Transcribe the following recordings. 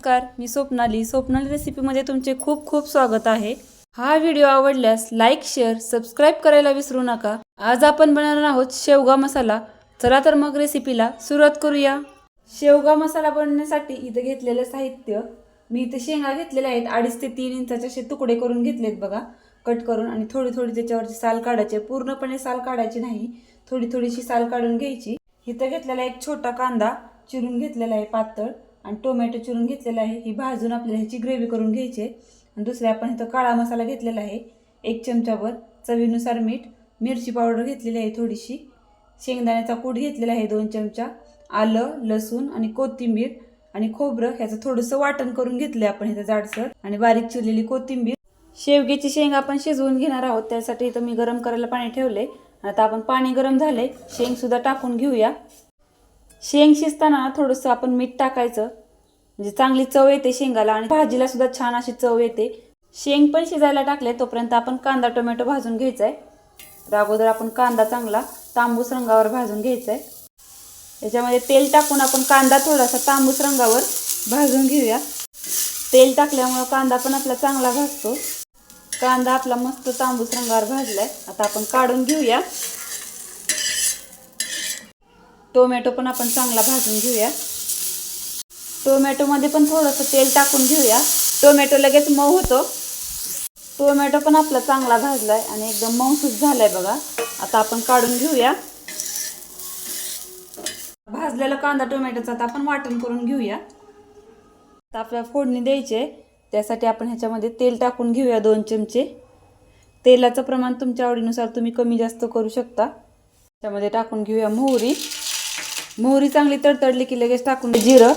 नमस्कार मी स्वप्नाली. स्वप्नाली रेसिपीमध्ये तुमचे खूप खूप स्वागत आहे. हा व्हिडिओ आवडल्यास लाईक शेअर सबस्क्राईब करायला विसरू नका. आज आपण बनवणार आहोत शेवगा मसाला. चला तर मग रेसिपीला सुरुवात करूया. शेवगा मसाला बनवण्यासाठी इथं घेतलेलं साहित्य मी इथे शेंगा घेतलेल्या आहेत. अडीच ते तीन इंचाचे असे तुकडे करून घेतलेत बघा. कट करून आणि थोडी थोडी त्याच्यावरची साल काढायची. पूर्णपणे साल काढायची नाही. थोडी थोडीशी साल काढून घ्यायची. इथं घेतलेला एक छोटा कांदा चिरून घेतलेला आहे पातळ. आणि टोमॅटो चिरून घेतलेला आहे. ही भाजून आपल्याला ह्याची ग्रेव्ही करून घ्यायची आहे. आणि दुसऱ्या आपण इथं काळा मसाला घेतलेला आहे. एक चमचाभर चवीनुसार मीठ मिरची पावडर घेतलेली आहे थोडीशी. शेंगदाण्याचा कूट घेतलेला आहे दोन चमचा. आलं लसूण आणि कोथिंबीर आणि खोबरं ह्याचं थोडंसं वाटण करून घेतलं आपण इथं जाडसर. आणि बारीक चिरलेली कोथिंबीर. शेवग्याची शेंग आपण शिजवून घेणार आहोत. त्यासाठी इथं मी गरम करायला पाणी ठेवले आता आपण पाणी गरम झाले शेंगसुद्धा टाकून घेऊया. शेंग शिजताना थोडंसं आपण मीठ टाकायचं. म्हणजे चांगली चव येते शेंगाला आणि भाजीला सुद्धा छान अशी चव येते. शेंग पण शिजायला टाकले तोपर्यंत आपण कांदा टोमॅटो भाजून घ्यायचा आहे तर अगोदर आपण कांदा चांगला तांबूस रंगावर भाजून घ्यायचा आहे याच्यामध्ये तेल टाकून आपण कांदा थोडासा तांबूस रंगावर भाजून घेऊया. तेल टाकल्यामुळं कांदा पण आपला चांगला भाजतो. कांदा आपला मस्त तांबूस रंगावर भाजलाय. आता आपण काढून घेऊया. टोमॅटो पण आपण चांगला भाजून घेऊया. टोमॅटोमध्ये पण थोडंसं तेल टाकून घेऊया. टोमॅटो लगेच मऊ होतो. टोमॅटो पण आपला चांगला भाजला आहे आणि एकदम मऊसूस झाला आहे बघा. आता आपण काढून घेऊया. भाजलेला कांदा टोमॅटोचा आता आपण वाटण करून घेऊया. आता आपल्याला फोडणी द्यायची आहे. त्यासाठी आपण ह्याच्यामध्ये तेल टाकून घेऊया दोन चमचे. तेलाचं प्रमाण तुमच्या आवडीनुसार तुम्ही कमी जास्त करू शकता. त्यामध्ये टाकून घेऊया मोहरी. मोहरी चांगली तडतडली की लगेच टाकून जिरं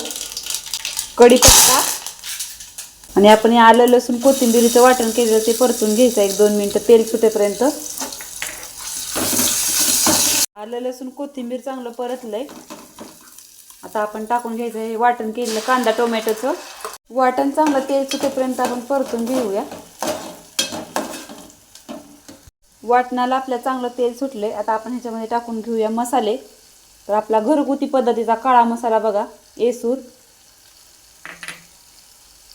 कढीपत्ता आणि आपण हे आलं लसूण कोथिंबिरीचं वाटण केलेलं ते परतून घ्यायचं एक दोन मिनटं तेल सुटेपर्यंत. आलं लसूण कोथिंबीर चांगलं परतलंय. आता आपण टाकून घ्यायचं हे वाटण केलेलं कांदा टोमॅटोचं. वाटण चांगलं तेल सुटेपर्यंत आपण परतून घेऊया. वाटणाला आपल्या चांगलं तेल सुटले आता आपण ह्याच्यामध्ये टाकून घेऊया मसाले. तर आपला घरगुती पद्धतीचा काळा मसाला बघा. येसूर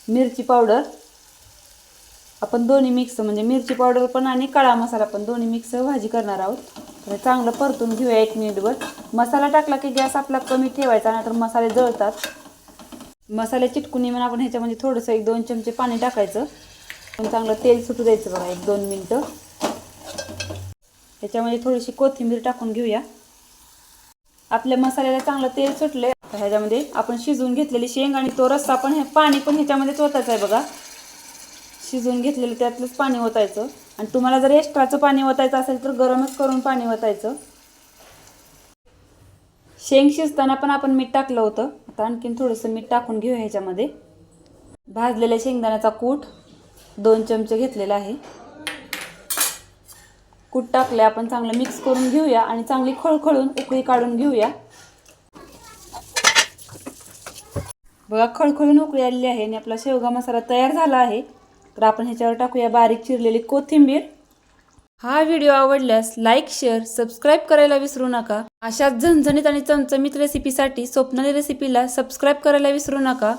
मिरची पावडर. आपण दोन्ही मिक्स म्हणजे मिरची पावडर पण आणि काळा मसाला पण दोन्ही मिक्स भाजी करणार आहोत. तर चांगलं परतून घेऊया एक मिनिटभर. मसाला टाकला की गॅस आपला कमी ठेवायचा नाहीतर मसाले जळतात. मसाले चिटकून येऊन आपण ह्याच्यामध्ये थोडंसं एक दोन चमचे पाणी टाकायचं. पण चांगलं तेल सुटू द्यायचं बघा एक दोन मिनटं. ह्याच्यामध्ये थोडीशी कोथिंबीर टाकून घेऊया. आपल्या मसाल्याला चांगलं तेल सुटलंय. आता ह्याच्यामध्ये आपण शिजवून घेतलेली शेंग आणि तो रस्सा पण हे पाणी पण ह्याच्यामध्येच ओतायचं आहे बघा. शिजवून घेतलेलं त्यातलंच पाणी ओतायचं. आणि तुम्हाला जर एक्स्ट्राचं पाणी ओतायचं असेल तर गरमच करून पाणी ओतायचं. शेंग शिजताना पण आपण मीठ टाकलं होतं. आता आणखीन थोडंसं मीठ टाकून घेऊ ह्याच्यामध्ये. भाजलेल्या शेंगदाण्याचा कूट दोन चमचे घेतलेला आहे. कूट टाकले आपण चांगलं मिक्स करून घेऊया आणि चांगली खळखळून उकळी काढून घेऊया. बघा खळखळून उकळी आलेली आहे आणि आपला शेवगा मसाला तयार झाला आहे. तर आपण ह्याच्यावर टाकूया बारीक चिरलेली कोथिंबीर. हा व्हिडिओ आवडल्यास लाईक शेअर सबस्क्राईब करायला विसरू नका. अशाच झणझणीत आणि चमचमीत रेसिपीसाठी स्वप्नाली रेसिपीला सबस्क्राईब करायला विसरू नका.